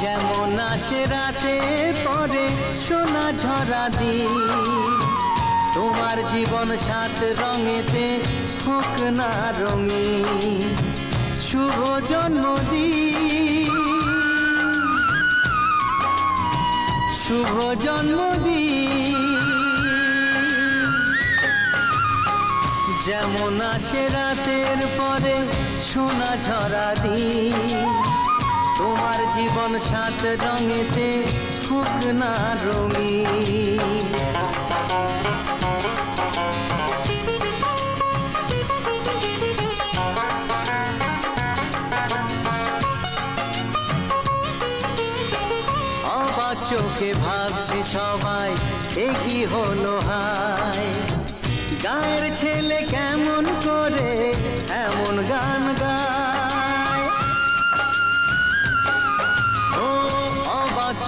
যেমন আসে রাতে পরে সোনা ঝরা দিন। তোমার জীবন সাত রঙেতে হোক না রঙিন। শুভ জন্মদিন। শুভ জন্মদিন। যেমন আসে রাতের পরে সোনা ঝরা দিন। জীবন সাত রঙেতে হোক না রঙিন। অবাক চোখে ভাবছে সবাই, এ কি হলো হায়? গায়ের ছেলে কেমন করে এমন গান গায়?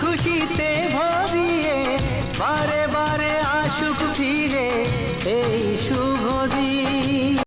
খুশিতে ভরিয়ে বারে বারে আসুক ফিরে এই শুভ